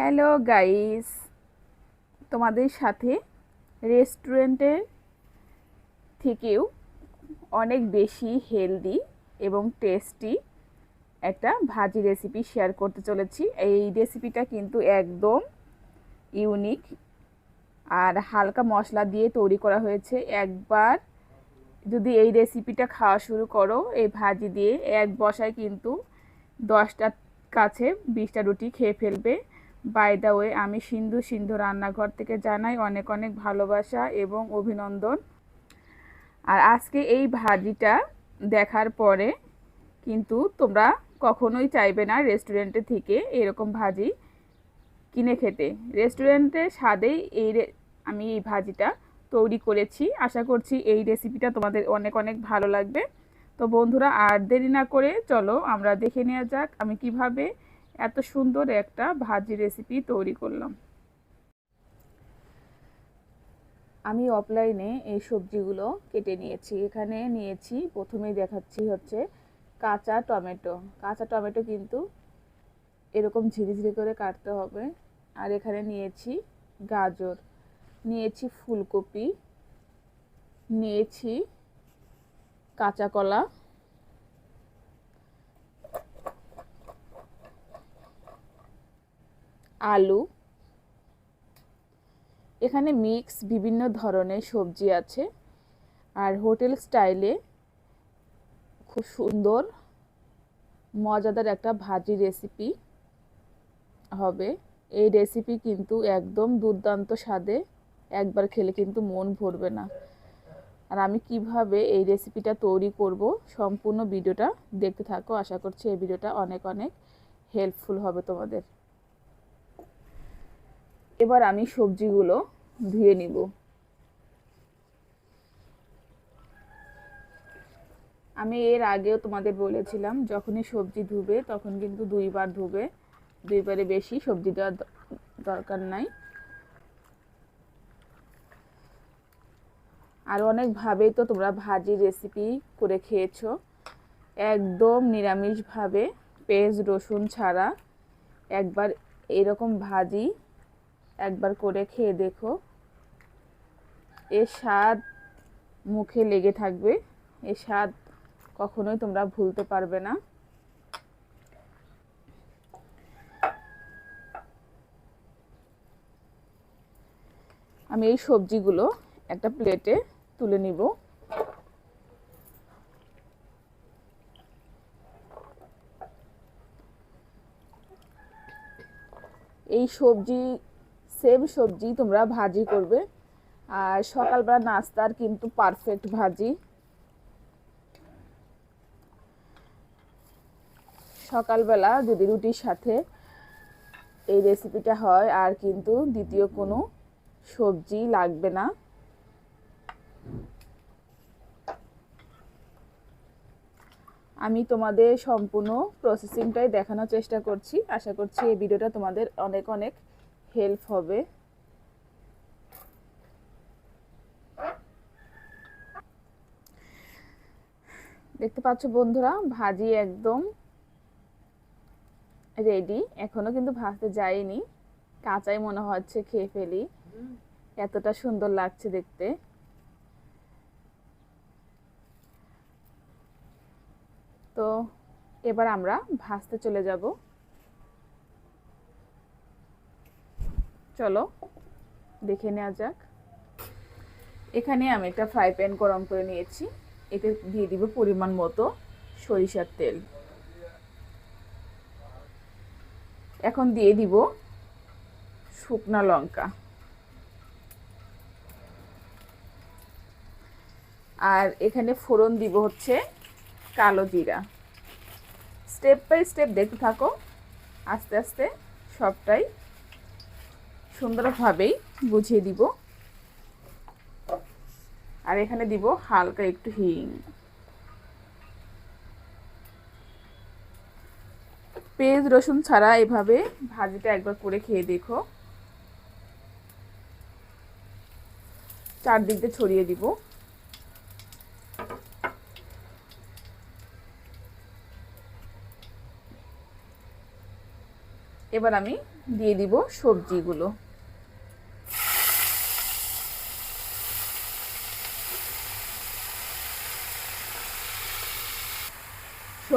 Hello guys, তোমাদের সাথে রেস্টুরেন্টের থেকেও অনেক বেশি হেলদি এবং টেস্টি একটা ভাজি রেসিপি শেয়ার করতে চলেছি। এই রেসিপিটা কিন্তু একদম ইউনিক আর হালকা মশলা দিয়ে তৈরি করা হয়েছে। একবার যদি এই রেসিপিটা খাওয়া শুরু করো, এই ভাজি দিয়ে এক বসায় কিন্তু দশটা কাছে বিশটা রুটি খেয়ে ফেলবে। বাই দ্য ওয়ে আমি সিন্ধু সিন্ধু রান্নাঘর থেকে জানাই অনেক অনেক ভালোবাসা এবং অভিনন্দন। আর আজকে এই ভাজিটা দেখার পরে কিন্তু তোমরা কখনোই চাইবে না রেস্টুরেন্টে থেকে এরকম ভাজি কিনে খেতে। রেস্টুরেন্টে স্বাদেই এই আমি এই ভাজিটা তৈরি করেছি। আশা করছি এই রেসিপিটা তোমাদের অনেক অনেক ভালো লাগবে। তো বন্ধুরা, আর দেরি না করে চলো আমরা দেখে নেওয়া যাক আমি কীভাবে এত সুন্দর একটা ভাজি রেসিপি তৈরি করলাম। আমি অফলাইনে এই সবজিগুলো কেটে নিয়েছি। এখানে নিয়েছি, প্রথমেই দেখাচ্ছি হচ্ছে কাঁচা টমেটো। কাঁচা টমেটো কিন্তু এরকম ঝিরিঝিরি করে কাটতে হবে। আর এখানে নিয়েছি গাজর, নিয়েছি ফুলকপি, নিয়েছি কাঁচা কলা আলু। এখানে মিক্স বিভিন্ন ধরনের সবজি আছে। আর হোটেল স্টাইলে খুব সুন্দর, মজাদার একটা ভাজি রেসিপি হবে। এই রেসিপি কিন্তু একদম দুর্দান্ত স্বাদে একবার খেলে কিন্তু মন ভরবে না। আর আমি কীভাবে এই রেসিপিটা তৈরি করব, সম্পূর্ণ ভিডিওটা দেখতে থাকো। আশা করছি এই ভিডিওটা অনেক অনেক হেল্পফুল হবে তোমাদের। এবার আমি সবজিগুলো ধুয়ে নিব। আমি এর আগেও তোমাদের বলেছিলাম, যখনই সবজি ধুবে তখন কিন্তু দুইবার ধুবে, দুইবারে বেশি সবজি দেওয়ার দরকার নাই। আর অনেকভাবেই তো তোমরা ভাজি রেসিপি করে খেয়েছো। একদম নিরামিষভাবে পেঁয়াজ, রসুন ছাড়া একবার এরকম ভাজি একবার করে খেয়ে দেখো। এর স্বাদ মুখে লেগে থাকবে। এর স্বাদ কখনোই তোমরা ভুলতে পারবে না। আমি এই সবজিগুলো একটা প্লেটে তুলে নিব। এই সবজি সেম সবজি তোমরা ভাজি করবে। আর সকালবেলা নাস্তার কিন্তু পারফেক্ট ভাজি। সকালবেলা যদি রুটির সাথে এই রেসিপিটা হয়, আর কিন্তু দ্বিতীয় কোনো সবজি লাগবে না। আমি তোমাদের সম্পূর্ণ প্রসেসিংটাই দেখানোর চেষ্টা করছি। আশা করছি এই ভিডিওটা তোমাদের অনেক অনেক হেল্প হবে। দেখতে পাচ্ছ বন্ধুরা, ভাজি একদম রেডি এখনও কিন্তু ভাজতে যায়নি কাঁচাই মনে হচ্ছে, খেয়ে ফেলি। এতটা সুন্দর লাগছে দেখতে। তো এবার আমরা ভাজতে চলে যাব। চলো, দেখে নেওয়া যাক। এখানে আমি একটা ফ্রাই প্যান গরম করে নিয়েছি। এতে দিয়ে দিব পরিমাণ মতো সরিষার তেল। এখন দিয়ে দিব শুকনা লঙ্কা। আর এখানে ফোড়ন দিব হচ্ছে কালো জিরা। স্টেপ বাই স্টেপ দেখতে থাকো। আস্তে আস্তে সবটাই সুন্দরভাবেই বুঝিয়ে দিব। আর এখানে দিব হালকা একটু হিং। পেঁয়াজ, রসুন ছাড়া এভাবে ভাজিটা একবার করে খেয়ে দেখো। চারদিক দিয়ে ছড়িয়ে দিব। এবার আমি দিয়ে দিব সবজিগুলো।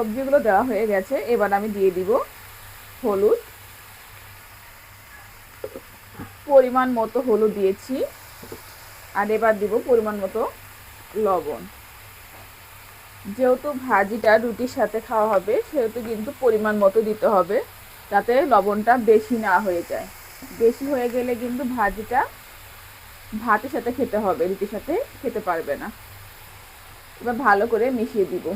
সবজিগুলো দেওয়া হয়ে গেছে, এবার আমি দিয়ে দিব হলুদ। পরিমাণ মতো হলুদ দিয়েছি, আর এবার দিব পরিমাণ মতো লবণ। যেহেতু ভাজিটা রুটির সাথে খাওয়া হবে, সেহেতু কিন্তু পরিমাণ মতো দিতে হবে, যাতে লবণটা বেশি না হয়ে যায়। বেশি হয়ে গেলে কিন্তু ভাজিটা ভাতের সাথে খেতে হবে, রুটির সাথে খেতে পারবে না। এবার ভালো করে মিশিয়ে দিব।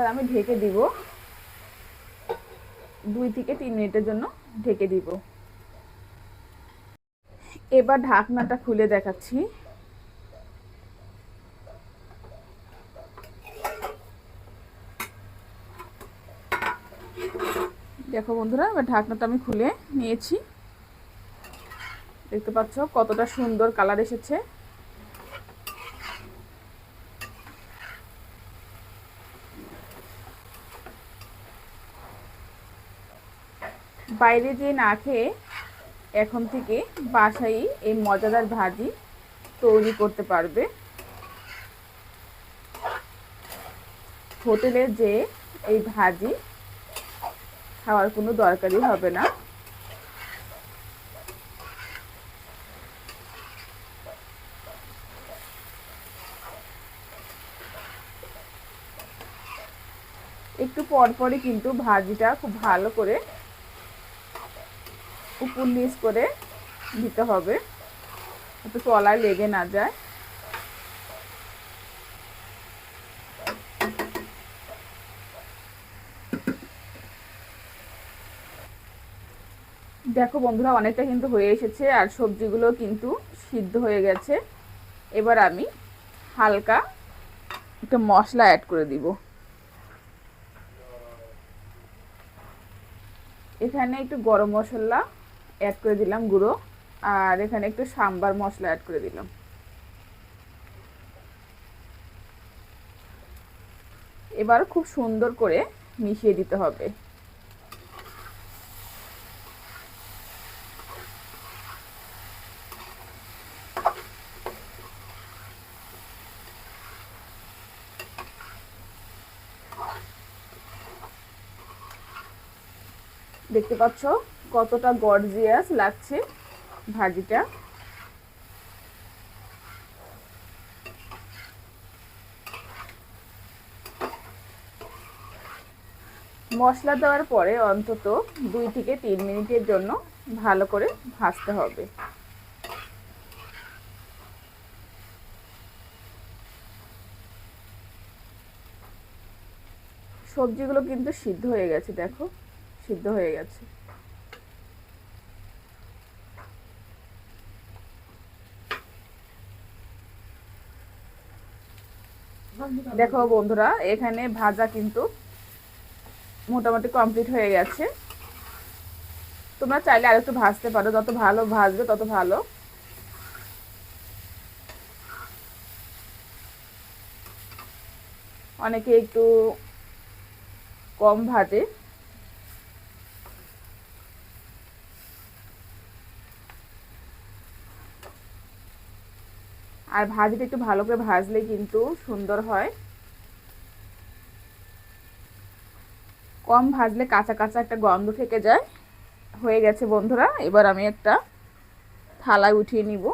এবার আমি ঢেকে দিব দুই থেকে তিন মিনিটের জন্য ঢেকে দিব। এবার ঢাকনাটা খুলে দেখাচ্ছি। দেখো বন্ধুরা, এবার ঢাকনাটা আমি খুলে নিয়েছি। দেখতে পাচ্ছ কতটা সুন্দর কালার এসেছে। বাইরে যেয়ে না খেয়ে এখন থেকে বাসায় এই মজাদার ভাজি তৈরি করতে পারবে। হোটেলে যে এই ভাজি খাওয়ার কোনো দরকারই হবে না। একটু পরপরই কিন্তু ভাজিটা খুব ভালো করে উপর নিচ করে দিতে হবে একটু তলায় লেগে না যায়। দেখো বন্ধুরা, অনেকটা কিন্তু হয়ে এসেছে আর সবজিগুলো কিন্তু সিদ্ধ হয়ে গেছে। এবার আমি হালকা একটা মশলা অ্যাড করে দিব। এখানে একটু গরম মশলা অ্যাড করে দিলাম গুঁড়ো। আর এখানে একটু সাম্বার মশলা অ্যাড করে দিলাম। এবার খুব সুন্দর করে মিশিয়ে দিতে হবে। দেখতে পাচ্ছ কতটা গর্জিয়াস লাগছে ভাজিটা। মশলা দেওয়ার পরে অন্তত দুই থেকে তিন মিনিটের জন্য ভালো করে ভাজতে হবে। সবজিগুলো কিন্তু সিদ্ধ হয়ে গেছে, দেখো। সিদ্ধ হয়ে গেছে। দেখো বন্ধুরা, এখানে ভাজা কিন্তু মোটামুটি কমপ্লিট হয়ে গেছে। তোমরা চাইলে আর একটু ভাজতে পারো, যত ভালো ভাজবে তত ভালো। অনেকে একটু কম ভাজে। আর ভাজিটা একটু ভালো করে ভাজলে কিন্তু সুন্দর হয়। কম ভাজলে কাঁচা কাঁচা একটা গন্ধ থেকে যায়। হয়ে গেছে বন্ধুরা, এবার আমি একটা থালায় উঠিয়ে নিব।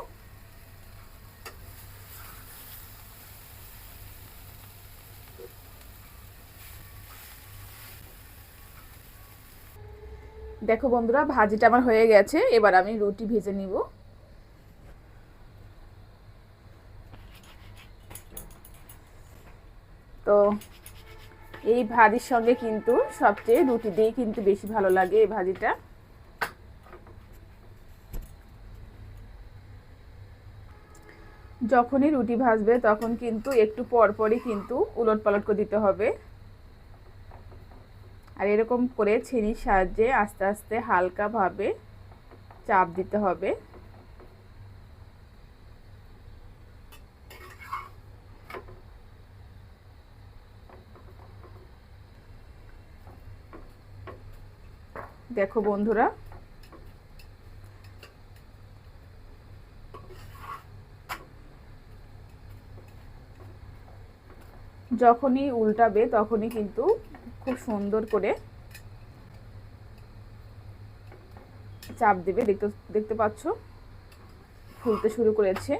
দেখো বন্ধুরা, ভাজিটা আমার হয়ে গেছে, এবার আমি রুটি ভেজে নিব। তো এই ভাজির সঙ্গে কিন্তু সবচেয়ে রুটি দিয়ে কিন্তু বেশি ভালো লাগে এই ভাজিটা। যখনই রুটি ভাজবে তখন কিন্তু একটু পরপরই কিন্তু উলট পালট করে দিতে হবে। আর এরকম করে ছেনির সাহায্যে আস্তে আস্তে হালকাভাবে চাপ দিতে হবে। দেখো বন্ধুরা। যখনই উল্টাবে তখনই কিন্তু খুব সুন্দর করে চাপ দেবে। দেখতে দেখতে পাচ্ছ? ফুলতে শুরু করেছে।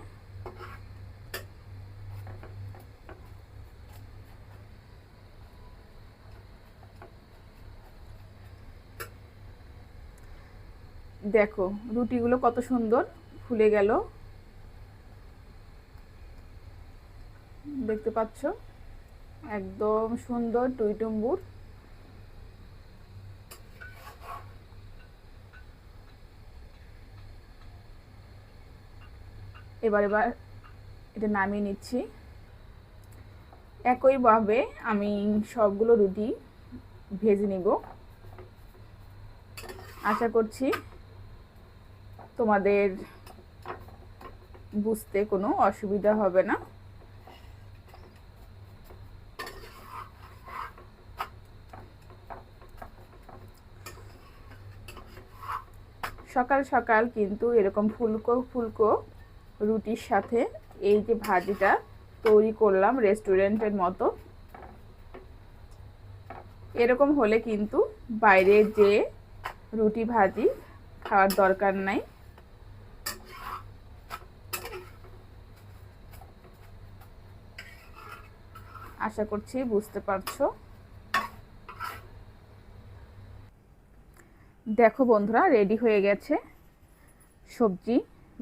দেখো, রুটিগুলো কত সুন্দর ফুলে গেল। দেখতে পাচ্ছ? একদম সুন্দর টুইটুম্বুর। এবার এবার এটা নামিয়ে নিচ্ছি। একইভাবে আমি সবগুলো রুটি ভেজে নিব। আশা করছি তোমাদের বুঝতে কোনো অসুবিধা হবে না। সকাল সকাল কিন্তু এরকম ফুলকো ফুলকো রুটির সাথে এই যে ভাজিটা তৈরি করলাম রেস্টুরেন্টের মতো। এরকম হলে কিন্তু বাইরে যে রুটি ভাজি খাওয়ার দরকার নাই। আশা করছি বুঝতে পারছ। দেখো বন্ধুরা রেডি হয়ে গেছে সবজি,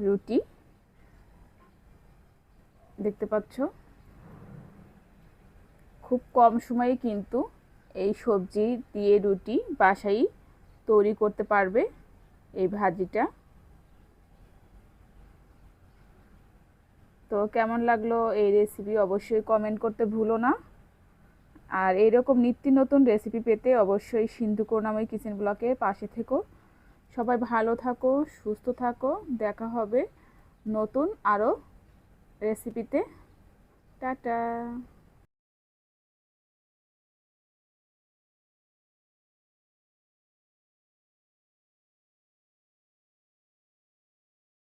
রুটি। দেখতে পাচ্ছ? খুব কম সময়ে কিন্তু এই সবজি দিয়ে রুটি বাসাই তৈরি করতে পারবে এই ভাজিটা। তো কেমন লাগল এই রেসিপি অবশ্যই কমেন্ট করতে ভুলো না। আর এইরকম নিত্য নতুন রেসিপি পেতে অবশ্যই সিন্ধু করুণাময় কিচেন ব্লকের পাশে থেকো। সবাই ভালো থাকো, সুস্থ থাকো, দেখা হবে নতুন আরও রেসিপিতে টাটা।